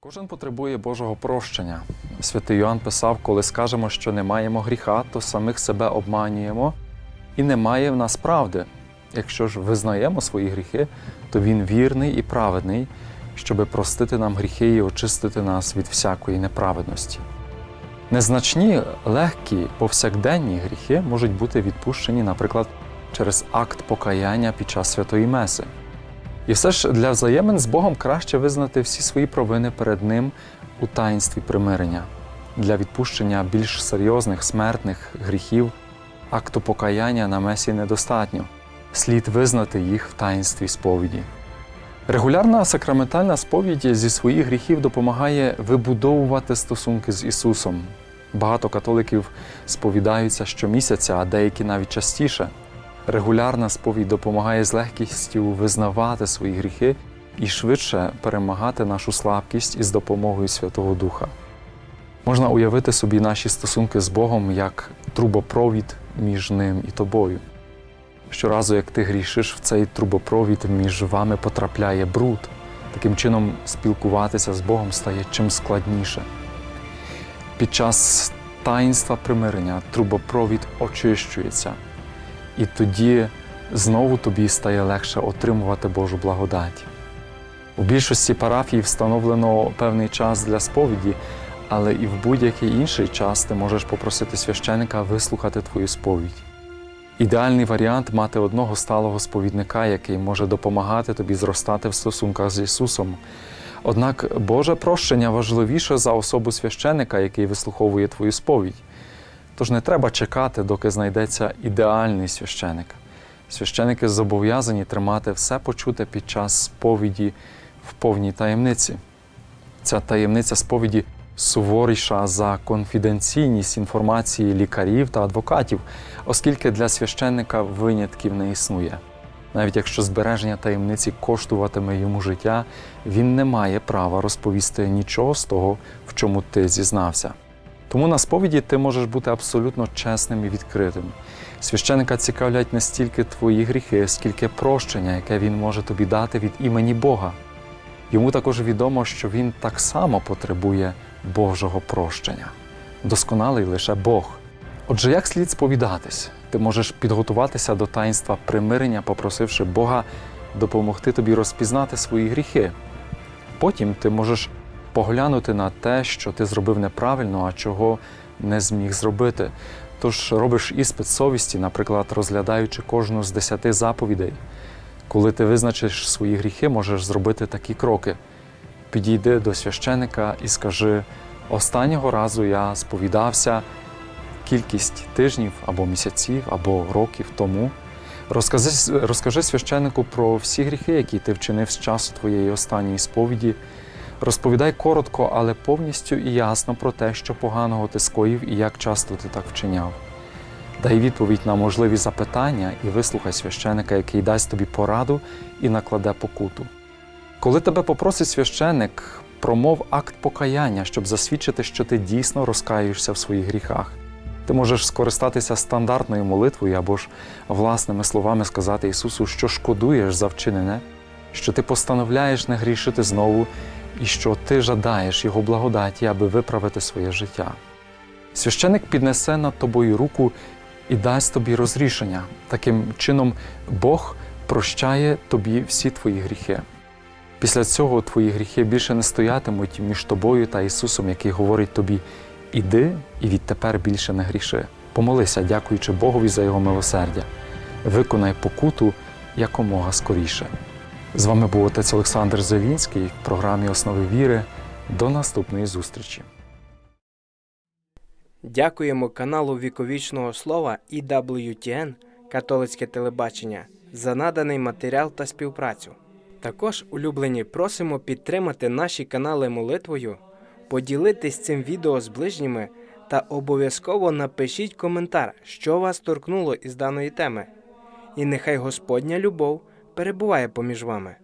Кожен потребує Божого прощення. Святий Йоанн писав, коли скажемо, що не маємо гріха, то самих себе обманюємо і немає в нас правди. Якщо ж визнаємо свої гріхи, то Він вірний і праведний, щоби простити нам гріхи і очистити нас від всякої неправедності. Незначні, легкі, повсякденні гріхи можуть бути відпущені, наприклад, через акт покаяння під час святої Меси. І все ж для взаємин з Богом краще визнати всі свої провини перед Ним у таїнстві примирення. Для відпущення більш серйозних смертних гріхів акту покаяння на месі недостатньо. Слід визнати їх в таїнстві сповіді. Регулярна сакраментальна сповідь зі своїх гріхів допомагає вибудовувати стосунки з Ісусом. Багато католиків сповідаються щомісяця, а деякі навіть частіше. Регулярна сповідь допомагає з легкістю визнавати свої гріхи і швидше перемагати нашу слабкість із допомогою Святого Духа. Можна уявити собі наші стосунки з Богом як трубопровід між ним і тобою. Щоразу, як ти грішиш, в цей трубопровід між вами потрапляє бруд. Таким чином, спілкуватися з Богом стає чим складніше. Під час таїнства примирення трубопровід очищується, і тоді знову тобі стає легше отримувати Божу благодать. У більшості парафій встановлено певний час для сповіді, але і в будь-який інший час ти можеш попросити священика вислухати твою сповідь. Ідеальний варіант мати одного сталого сповідника, який може допомагати тобі зростати в стосунках з Ісусом. Однак Боже прощення важливіше за особу священика, який вислуховує твою сповідь. Тож не треба чекати, доки знайдеться ідеальний священик. Священики зобов'язані тримати все почуте під час сповіді в повній таємниці. Ця таємниця сповіді суворіша за конфіденційність інформації лікарів та адвокатів, оскільки для священника винятків не існує. Навіть якщо збереження таємниці коштуватиме йому життя, він не має права розповісти нічого з того, в чому ти зізнався. Тому на сповіді ти можеш бути абсолютно чесним і відкритим. Священика цікавлять не стільки твої гріхи, скільки прощення, яке він може тобі дати від імені Бога. Йому також відомо, що він так само потребує Божого прощення. Досконалий лише Бог. Отже, як слід сповідатись? Ти можеш підготуватися до таїнства примирення, попросивши Бога допомогти тобі розпізнати свої гріхи. Потім ти можеш поглянути на те, що ти зробив неправильно, а чого не зміг зробити. Тож робиш іспит совісті, наприклад, розглядаючи кожну з десяти заповідей. Коли ти визначиш свої гріхи, можеш зробити такі кроки. Підійди до священика і скажи: останнього разу я сповідався кількість тижнів або місяців, або років тому. Розкажи, розкажи священнику про всі гріхи, які ти вчинив з часу твоєї останньої сповіді. Розповідай коротко, але повністю і ясно про те, що поганого ти скоїв і як часто ти так вчиняв. Дай відповідь на можливі запитання і вислухай священика, який дасть тобі пораду і накладе покуту. Коли тебе попросить священик, промов акт покаяння, щоб засвідчити, що ти дійсно розкаюєшся в своїх гріхах. Ти можеш скористатися стандартною молитвою або ж власними словами сказати Ісусу, що шкодуєш за вчинене, що ти постановляєш не грішити знову і що ти жадаєш Його благодаті, аби виправити своє життя. Священик піднесе над тобою руку і дасть тобі розрішення. Таким чином, Бог прощає тобі всі твої гріхи. Після цього твої гріхи більше не стоятимуть між тобою та Ісусом, який говорить тобі: іди і відтепер більше не гріши. Помолися, дякуючи Богові за Його милосердя. Виконай покуту якомога скоріше. З вами був отець Олександр Зелінський в програмі Основи віри. До наступної зустрічі. Дякуємо каналу Віковічного Слова і WTN Католицьке телебачення за наданий матеріал та співпрацю. Також, улюблені, просимо підтримати наші канали молитвою, поділитись цим відео з ближніми та обов'язково напишіть коментар, що вас торкнуло із даної теми. І нехай Господня любов перебуває поміж вами.